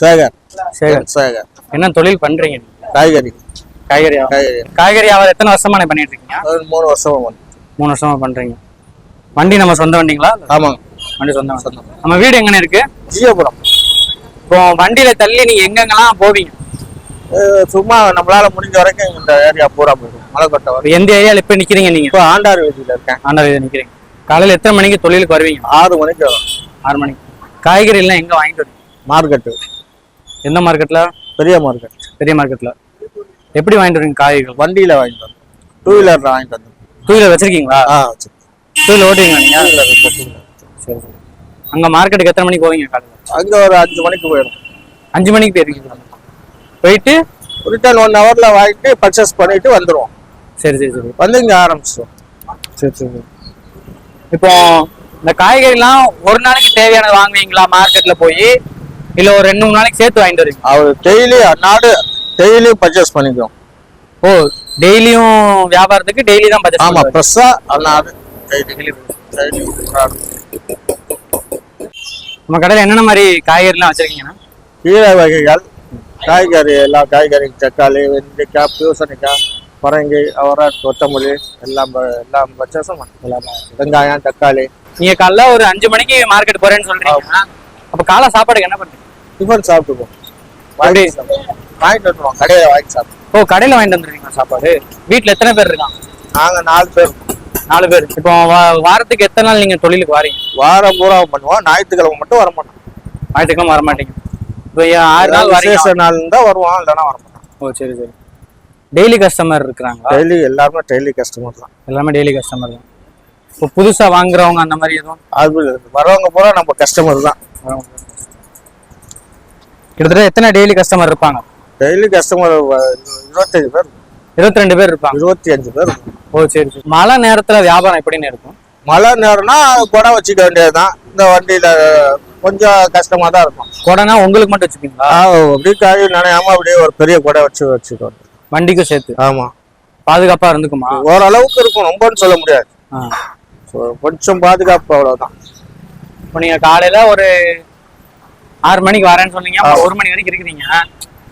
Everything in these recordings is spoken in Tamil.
சேகர். சேகர். சேகர். என்ன தொழில் பண்றீங்க? காய்கறி. காய்கறி. காய்கறி. காய்கறி வியாபாரம் எத்தனை வருஷமா பண்ணிட்டு இருக்கீங்க? மூணு வருஷமா மூணு வருஷமா பண்றீங்க. வண்டி நம்ம சொந்த வண்டிங்களா? ஆமாங்க. வண்டி சொந்த வண்டி. நம்ம வீடு எங்கன இருக்கு? ஜியோபுரம். இப்போ வண்டியில தள்ளி நீங்க எங்கெங்கெல்லாம் போவீங்க? சும்மா நம்மளால முடிஞ்ச வரைக்கும் இந்த ஏரியா பூரா போயிடும். மலைக்கோட்டை இப்ப வரை எந்த ஏரியால இப்ப நிக்கிறீங்க நீங்க? இப்போ ஆண்டார் வீதியில இருக்கேன். ஆண்டா வீதியில நிக்கிறீங்க. காலையில எத்தனை மணிக்கு தொழிலுக்கு வருவீங்க? ஆறு மணிக்கு வரும். ஆறு மணிக்கு. காய்கறி எல்லாம் எங்க வாங்கிட்டு வருவீங்க? மார்க்கெட்டு. எந்த மார்க்கெட்ல பெரிய மார்க்கெட் பெரிய மார்க்கெட்ல எப்படி வாங்கிட்டு வருவீங்க காய்கறிகள் வண்டியில வாங்கிட்டு வந்தோம். டூ வீலர்ல வாங்கிட்டு வந்தோம். டூ வீலர் வச்சிருக்கீங்களா? ஆ சரி டூ வீலர் ஓட்டுவீங்களா நீங்க. சரி சரி. அங்க மார்க்கெட்டுக்கு எத்தனை மணிக்கு போவீங்க காலையில? அங்க ஒரு அஞ்சு மணிக்கு போயிடும். அஞ்சு மணிக்கு போயிருக்கீங்க போயிட்டு? ரிட்டர்ன் ஒன் ஹவர்ல வாங்கிட்டு பர்ச்சேஸ் பண்ணிட்டு வந்துருவோம். சரி சரி சரி. வந்து இங்க ஆரம்பிச்சிடும் சரி சரி இப்போ இந்த காய்கறிலாம் ஒரு நாளைக்கு தேவையானது வாங்குவீங்களா? மார்க்கெட்ல போய் இல்ல ஒரு ரெண்டு மூணு நாளைக்கு சேர்த்து வாங்கிட்டு வருவீங்க. அவர் டெய்லி நாடு டெய்லியும் பர்ச்சேஸ் பண்ணிக்குவோம். ஓ டெய்லியும் வியாபாரத்துக்கு டெய்லி தான் பட்ஜெட் ஆமா ஃப்ரெஷ்ஷா நாடு நம்ம கடையில என்னென்ன மாதிரி காய்கறிலாம் வச்சிருக்கீங்கன்னா கீரை வகைகள் காய்கறி எல்லா காய்கறி தக்காளி வெண்டைக்காய் பூசணிக்காய் பரங்கி அவரை கொத்தமல்லி எல்லாம் எல்லாம் பர்ச்சேஸும் எல்லாம். வெங்காயம் தக்காளி. நீங்க காலைல ஒரு அஞ்சு மணிக்கு மார்க்கெட் போறேன்னு சொல்றீங்க அப்ப காலை சாப்பாடுக்கு என்ன பண்றீங்க டிஃபன் சாப்பிட்டுப்போம் வாங்கி. வாங்கிட்டு வந்துருவோம். கடையில வாங்கி சாப்பிடுவோம் ஓ கடையில வாங்கிட்டு வந்துருக்கீங்க சாப்பாடு? வீட்ல எத்தனை பேர் இருக்காங்க? நாங்க நாலு பேர் நாலு பேர். இப்போ வாரத்துக்கு எத்தனை நாள் நீங்க தொழிலுக்கு வாரீங்க? வாரம் பூரா பண்ணுவோம். ஞாயிற்றுக்கிழமை மட்டும் வர மாட்டோம் ஞாயிற்றுக்கிழமை வர மாட்டீங்க இப்போ ஆறு நாள் விசேஷ நாள் இருந்தா வருவோம். இல்லைன்னா வர மாட்டோம் ஓ சரி சரி. டெய்லி கஸ்டமர் இருக்கிறாங்களா? டெய்லி எல்லாருமே டெய்லி கஸ்டமர் தான். எல்லாமே டெய்லி கஸ்டமர் தான். இப்போ புதுசா வாங்குறவங்க அந்த மாதிரி எதுவும்? அது வரவங்க பூரா நம்ம கஸ்டமர் தான். கிட்டத்தட்ட எத்தனை டெய்லி கஸ்டமர் இருப்பாங்க? டெய்லி கஸ்டமர் இருபத்தஞ்சு பேர். இருபத்தி ரெண்டு பேர் இருப்பாங்க. இருபத்தி அஞ்சு பேர். ஓ சரி சரி. மழை நேரத்துல வியாபாரம் எப்படின்னு இருக்கும்? மழை நேரம்னா குடை வச்சுக்க வேண்டியதுதான். இந்த வண்டியில கொஞ்சம் கஷ்டமா தான் இருக்கும். கொடைனா உங்களுக்கு மட்டும் வச்சுப்பீங்களா? ஆ, அப்படியே காய் நனையாம அப்படியே ஒரு பெரிய குடை வச்சு வச்சுக்க வேண்டியது வண்டிக்கும் சேர்த்து? ஆமா. பாதுகாப்பா இருந்துக்குமா? ஓரளவுக்கு இருக்கும். ரொம்பன்னு சொல்ல முடியாது. கொஞ்சம் பாதுகாப்பு அவ்வளவுதான். இப்போ நீங்க காலையில ஒரு ஆறு மணிக்கு வரேன்னு சொன்னீங்க. ஒரு மணி வரைக்கும் இருக்கிறீங்க.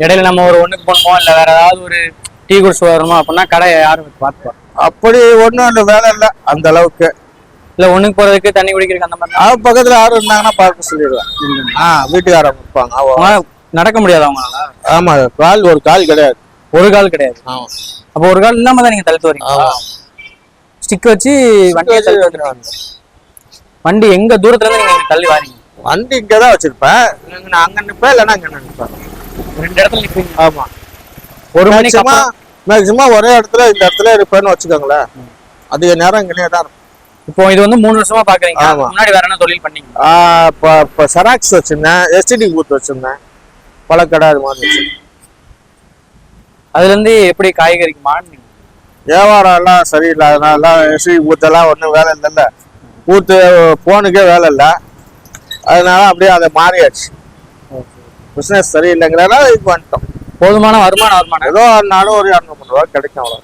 இடையில நம்ம ஒரு ஒண்ணுக்கு போகணுமோ? இல்ல வேற ஏதாவது ஒரு டீ குடிச்சு வரணுமோ? அப்படின்னா கடை யாரும் பார்த்துப்பா அப்படி ஒண்ணும் அந்த வேலை இல்லை அந்த அளவுக்கு. இல்ல ஒண்ணுக்கு போறதுக்கு தண்ணி குடிக்கிறதுக்கு அந்த மாதிரி அவ பக்கத்துல யாரும் இருந்தாங்கன்னா பார்க்க சொல்லிடுவேன். ஆ வீட்டுக்காரங்க இருப்பாங்க நடக்க முடியாது அவங்களால. ஆமா கால் ஒரு கால் கிடையாது. ஒரு கால் கிடையாது. அப்போ ஒரு கால் இல்லாம தான் நீங்க தள்ளிட்டு வரீங்க ஸ்டிக் வச்சு வண்டியை தள்ளி வந்துருவாங்க. வண்டி எங்க தூரத்துல இருந்து நீங்க தள்ளி வாரீங்க? வண்டி இங்கதான் வச்சிருப்பேன். இங்க நான் அங்க நிப்பேன் இல்லைன்னா இங்க நிப்பேன். ரெண்டு இடத்துல நிப்பீங்க. ஆமா. ஒரு மணிக்கு மேக்சிமம் ஒரே இடத்துல இந்த இடத்துல இருப்பேன்னு வச்சுக்கோங்களேன். அதிக நேரம் இங்கனே தான் இருக்கும் இப்போ இது வந்து மூணு வருஷமா பாக்குறீங்க. முன்னாடி வேற என்ன தொழில் பண்ணீங்க? இப்போ இப்போ செராக்ஸ் வச்சிருந்தேன் எஸ்டிடி பூத் வச்சிருந்தேன். பழக்கடை அது மாதிரி வச்சிருந்தேன். அதுல இருந்து எப்படி காய்கறிக்கு மாறினீங்க வியாபாரம் எல்லாம் சரியில்லாதனால எஸ்டிடி பூத்தெல்லாம் ஒன்றும் வேலை இல்லைல்ல. பூத்து போனுக்கே வேலை இல்லை. அதனால அப்படியே அதை மாறியாச்சு. பிஸ்னஸ் சரியில்லைங்கிறனால இது பண்ணிட்டோம். போதுமான வருமானம் வருமானம். ஏதோ நானும் ஒரு இரநூறு ரூபா கிடைக்கும் அவ்வளோ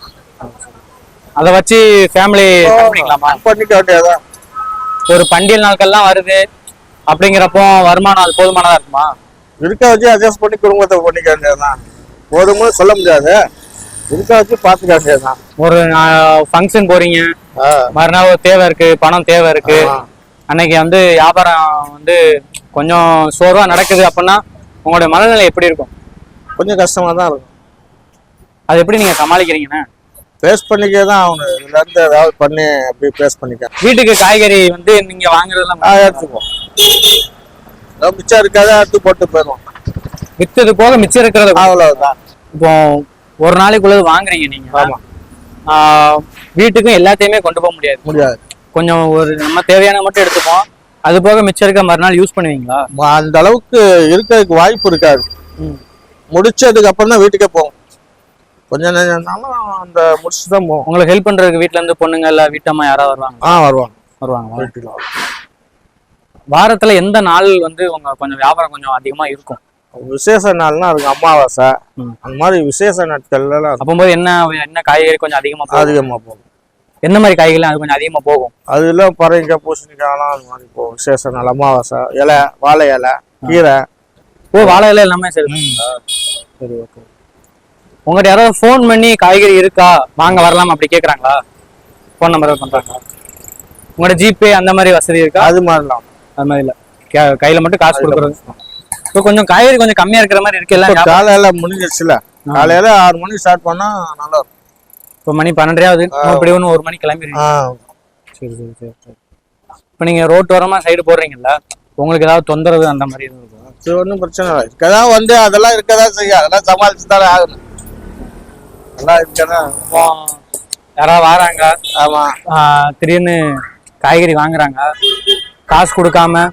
அதை வச்சு ஃபேமிலி பண்ணிக்கலாமா? பண்ணிக்க வேண்டியதான் ஒரு பண்டிகை நாட்கள்லாம் வருது. அப்படிங்கிறப்போ வருமானம் அது போதுமானதா இருக்குமா? இருக்க வச்சு அட்ஜஸ்ட் பண்ணி குடும்பத்தை பண்ணிக்க வேண்டியதுதான். போதும்னு சொல்ல முடியாது. இருக்க வச்சு பார்த்துக்க வேண்டியதுதான். ஒரு ஃபங்க்ஷன் போறீங்க. மறுநாள் தேவை இருக்கு பணம் தேவை இருக்கு. அன்னைக்கு வந்து வியாபாரம் வந்து கொஞ்சம் சோர்வா நடக்குது அப்படின்னா உங்களுடைய மனநிலை எப்படி இருக்கும்? கொஞ்சம் கஷ்டமா தான் இருக்கும். அது எப்படி நீங்க சமாளிக்கிறீங்கண்ணா பேஸ் பண்ணிக்க தான் ஆகணும். இதுல இருந்து ஏதாவது பண்ணி அப்படி பேஸ் பண்ணிக்க வீட்டுக்கு காய்கறி வந்து நீங்க வாங்குறதெல்லாம் எடுத்துப்போம் ஏதோ மிச்சம் இருக்காத எடுத்து போட்டு போயிடுவோம். வித்தது போக மிச்சம் இருக்கிறத அவ்வளவுதான். இப்போ ஒரு நாளைக்குள்ளது வாங்குறீங்க நீங்க. ஆமா. ஆஹ் வீட்டுக்கும் எல்லாத்தையுமே கொண்டு போக முடியாது. முடியாது. கொஞ்சம் ஒரு நம்ம தேவையான மட்டும் எடுத்துப்போம். அது போக மிச்சம் இருக்க மறுநாள் யூஸ் பண்ணுவீங்களா? அந்த அளவுக்கு இருக்கிறதுக்கு வாய்ப்பு இருக்காது. முடிச்சதுக்கு அப்புறம் தான் வீட்டுக்கே போவோம். கொஞ்சம் நேரம்னாலும் அந்த முடிச்சுட்டு தான் போவோம். உங்களுக்கு ஹெல்ப் பண்றதுக்கு வீட்ல இருந்து பொண்ணுங்க இல்ல வீட்டம்மா யாராவது வருவாங்க ஆ வருவாங்க. வருவாங்க வீட்டுக்கு வாரத்துல எந்த நாள் வந்து உங்க கொஞ்சம் வியாபாரம் கொஞ்சம் அதிகமா இருக்கும்? விசேஷ நாள்னா அதுக்கு அமாவாசை. அந்த மாதிரி விசேஷ நாட்கள்ல அப்போது என்ன என்ன காய்கறி கொஞ்சம் அதிகமா அதிகமா போகும். என்ன மாதிரி காய்கறி அது கொஞ்சம் அதிகமா போகும்? அதுல பறவைங்க பூசணிக்காயெல்லாம் அது மாதிரி போகும். விசேஷ நாள் அமாவாசை இலை வாழை இலை கீரை. ஓ வாழை இலை எல்லாமே சரி. சரி ஓகே. உங்கள்கிட்ட யாராவது ஃபோன் பண்ணி காய்கறி இருக்கா? வாங்க வரலாம்? அப்படி கேட்குறாங்களா ஃபோன் நம்பர் பண்றாங்களா? உங்களோட ஜிபே அந்த மாதிரி வசதி இருக்கா? அது மாதிரிலாம். அது மாதிரி இல்ல. கையில மட்டும் காசு கொடுக்குறது. இப்போ கொஞ்சம் காய்கறி கொஞ்சம் கம்மியா இருக்கிற மாதிரி இருக்கு எல்லாம் காலையில முடிஞ்சிச்சுல காலையில ஆறு மணிக்கு ஸ்டார்ட் பண்ணா நல்லா இருக்கும். இப்போ மணி பன்னெண்டரையாவது. இப்படி ஒன்று ஒரு மணி கிளம்பிடுங்க சரி சரி சரி சரி. இப்போ நீங்க ரோட்டு ஓரமா சைடு போடுறீங்கல்ல உங்களுக்கு ஏதாவது தொந்தரவு அந்த மாதிரி எதுவும் இருக்கா? இது ஒன்றும் பிரச்சனை இல்லை. இருக்கதான் வந்து அதெல்லாம் இருக்கதான் செய்யும். அதெல்லாம் சமாளிச்சு தானே ஆகணும். எல்லாம் இருக்கதான். யாராவது வராங்க? ஆமா. ஆஹ் திடீர்னு காய்கறி வாங்குறாங்க. காசு கொடுக்காம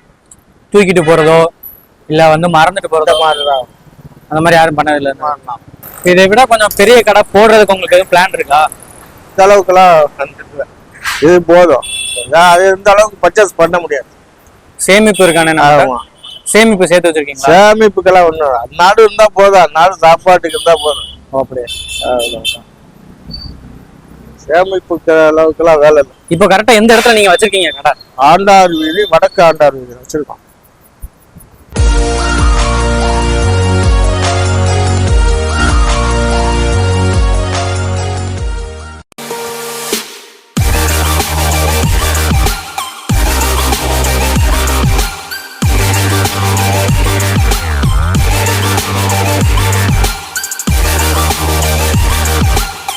தூக்கிட்டு போறதோ இல்ல வந்து மறந்துட்டு போறதோ மாதிரிதான். அந்த மாதிரி யாரும் பண்ணதில்லை. இதை விட கொஞ்சம் பெரிய கடை போடுறதுக்கு உங்களுக்கு எதுவும் பிளான் இருக்கா? இந்த அளவுக்குலாம் இது போதும். அது இந்த அளவுக்கு பர்ச்சேஸ் பண்ண முடியாது. சேமிப்பு இருக்கானே சேமிப்பு சேர்த்து வச்சிருக்கீங்களா? சேமிப்புக்கெல்லாம் ஒண்ணும் அந்நாடு இருந்தா போதும். அந்நாடு சாப்பாட்டுக்கு இருந்தா போதும். ஓ, அப்படியே. சேமிப்புக்கு அளவுக்குலாம் வேலை இல்லை. இப்போ கரெக்டா எந்த இடத்துல நீங்க வச்சிருக்கீங்க கடை? ஆண்டார் வீதி வடக்கு ஆண்டார் வீதி வச்சிருக்கோம்.